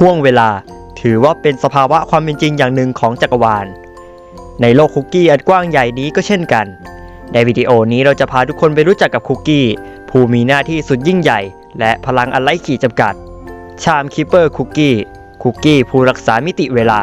ห่วงเวลาถือว่าเป็นสภาวะความเป็นจริงอย่างหนึ่งของจักรวาล ในโลกคุกกี้อันกว้างใหญ่นี้ก็เช่นกัน ในวิดีโอนี้เราจะพาทุกคนไปรู้จักกับคุกกี้ ผู้มีหน้าที่สุดยิ่งใหญ่ และพลังอันไร้ขีดจำกัด ชามคิปเปอร์คุกกี้ คุกกี้ผู้รักษามิติเวลา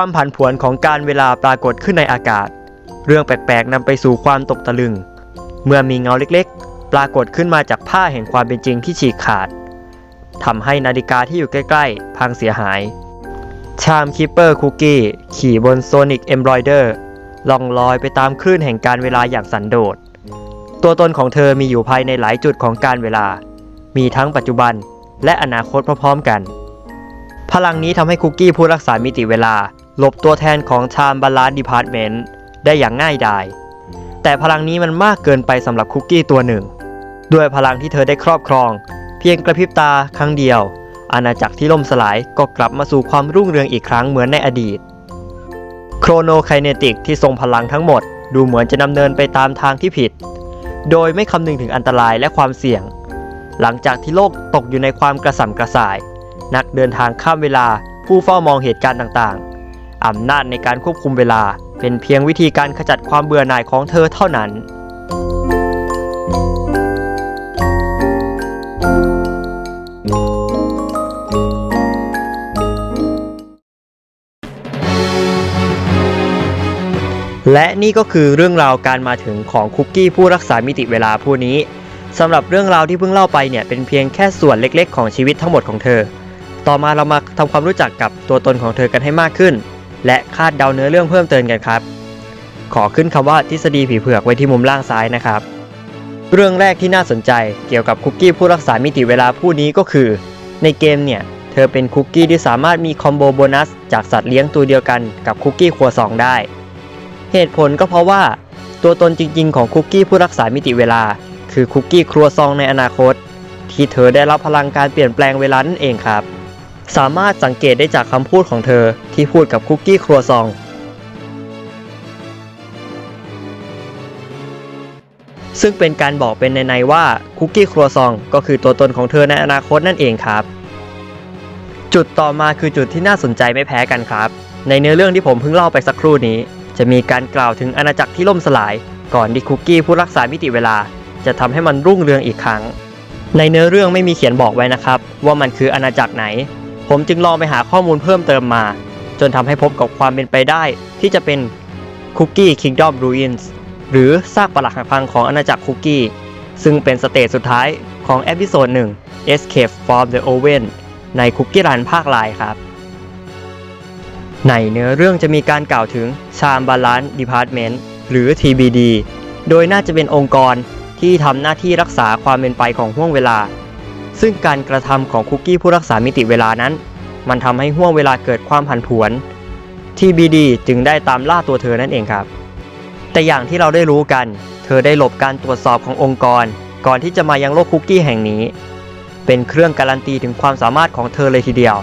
ความผันผวนของการเวลาปรากฏขึ้นในอากาศ เรื่องแปลกๆนำไปสู่ความตกตะลึง เมื่อมีเงาเล็กๆ ปรากฏขึ้นมาจากผ้าแห่งความเป็นจริงที่ฉีกขาดทำให้นาฬิกาที่อยู่ใกล้ๆ พังเสียหาย ชามคิปเปอร์คุกกี้ขี่บนโซนิกเอมบรอยเดอร์ล่องลอยไปตามคลื่นแห่งการเวลาอย่างสันโดษ ตัวตนของเธอมีอยู่ภายในหลายจุดของการเวลา มีทั้งปัจจุบันและอนาคตพร้อมๆกัน พลังนี้ทำให้คุกกี้ผู้รักษามิติเวลา หลบตัวแทนของ Time Balance Department ได้อย่างง่ายดาย แต่พลังนี้มันมากเกินไปสำหรับคุกกี้ตัวหนึ่ง ด้วยพลังที่เธอได้ครอบครอง เพียงกระพริบตาครั้งเดียว อาณาจักรที่ล่มสลายก็กลับมาสู่ความรุ่งเรืองอีกครั้งเหมือนในอดีต โครโนไคเนติกที่ทรงพลังทั้งหมด ดูเหมือนจะดำเนินไปตามทางที่ผิด โดยไม่คำนึงถึงอันตรายและความเสี่ยง หลังจากที่โลกตกอยู่ในความกระสับกระส่าย นักเดินทางข้ามเวลาผู้เฝ้ามองเหตุการณ์ต่างๆ อำนาจในการควบคุมเวลา เป็นเพียงวิธีการขจัดความเบื่อหน่ายของเธอเท่านั้น และนี่ก็คือเรื่องราวการมาถึงของคุกกี้ผู้รักษามิติเวลาผู้นี้สำหรับเรื่องราวที่เพิ่งเล่าไปเนี่ยเป็นเพียงแค่ส่วนเล็กๆ ของชีวิตทั้งหมดของเธอ ต่อมาเรามาทำความรู้จักกับตัวตนของเธอกันให้มากขึ้น และคาดเดาเนื้อเรื่องเพิ่มเติมกันครับ ขอขึ้นคำว่าทฤษฎีผีเผือกไว้ที่มุมล่างซ้ายนะครับ เรื่องแรกที่น่าสนใจเกี่ยวกับคุกกี้ผู้รักษามิติเวลาผู้นี้ก็คือ ในเกมเนี่ย เธอเป็นคุกกี้ที่สามารถมีคอมโบโบนัสจากสัตว์เลี้ยงตัวเดียวกันกับคุกกี้ครัวซองได้ เหตุผลก็เพราะว่า ตัวตนจริง ๆ ของคุกกี้ผู้รักษามิติเวลา คือคุกกี้ครัวซองในอนาคต ที่เธอได้รับพลังการเปลี่ยนแปลงเวลานั่นเองครับ สามารถสังเกตได้จากคำพูดของเธอที่พูดกับคุกกี้ครัวซอง ซึ่งเป็นการบอกเป็นในๆว่าคุกกี้ครัวซองก็คือตัวตนของเธอในอนาคตนั่นเองครับ จุดต่อมาคือจุดที่น่าสนใจไม่แพ้กันครับ ในเนื้อเรื่องที่ผมเพิ่งเล่าไปสักครู่นี้ จะมีการกล่าวถึงอาณาจักรที่ล่มสลาย ก่อนที่คุกกี้ผู้รักษามิติเวลา จะทำให้มันรุ่งเรืองอีกครั้งในเนื้อเรื่องไม่มีเขียนบอกไว้นะครับ ว่ามันคืออาณาจักรไหน ผมจึงลองไปหาข้อมูลเพิ่มเติมมา จนทำให้พบกับความเป็นไปได้ ที่จะเป็นคุกกี้ Kingdom Ruins หรือซากปรักหักพังของอาณาจักรคุกกี้ ซึ่งเป็นสเตจสุดท้ายของเอพิโซด1 Escape from the Oven ในคุกกี้รันภาคลายครับ ในเนื้อเรื่องจะมีการกล่าวถึง Charm Balance Department หรือ TBD โดยน่าจะเป็นองค์กรที่ทำหน้าที่รักษาความเป็นไปของห่วงเวลา ซึ่งการกระทำของคุกกี้ผู้รักษามิติเวลานั้น มันทำให้ห่วงเวลาเกิดความผันผวน TBD จึงได้ตามล่าตัวเธอนั่นเองครับ แต่อย่างที่เราได้รู้กัน เธอได้หลบการตรวจสอบขององค์กร ก่อนที่จะมายังโลกคุกกี้แห่งนี้ เป็นเครื่องการันตีถึงความสามารถของเธอเลยทีเดียว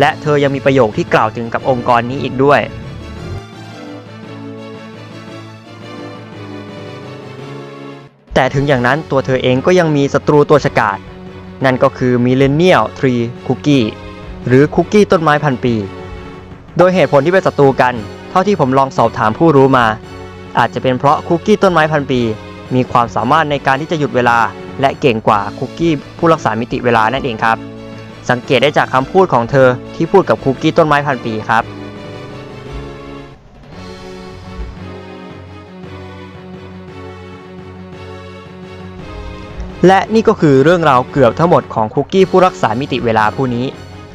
และเธอยังมีประโยคที่กล่าวถึงกับองค์กรนี้อีกด้วยแต่ถึงอย่างนั้นตัวเธอเองก็ยังมีศัตรูตัวฉกาจ นั่นก็คือ Millennial Tree Cookie หรือคุกกี้ต้นไม้พันปี โดยเหตุผลที่เป็นศัตรูกัน เท่าที่ผมลองสอบถามผู้รู้มา อาจจะเป็นเพราะคุกกี้ต้นไม้พันปี มีความสามารถในการที่จะหยุดเวลา และเก่งกว่าคุกกี้ผู้รักษามิติเวลานั่นเองครับ สังเกตได้จากคำพูดของเธอที่พูดกับคุกกี้ต้นไม้พันปีครับ และนี่ก็คือเรื่องราวเกือบทั้งหมดของคุกกี้ผู้รักษามิติเวลาผู้นี้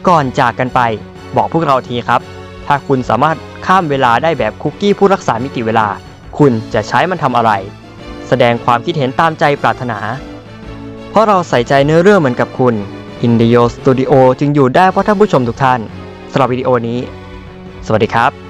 ก่อนจากกันไปบอกพวกเราทีครับ ถ้าคุณสามารถข้ามเวลาได้แบบคุกกี้ผู้รักษามิติเวลา คุณจะใช้มันทำอะไร แสดงความคิดเห็นตามใจปรารถนา เพราะเราใส่ใจเนื้อเรื่องเหมือนกับคุณ i n d i o Studio จึงอยู่ได้เพราะท่านผู้ชมทุกท่านสำหรับวิดีโอนี้ สวัสดีครับ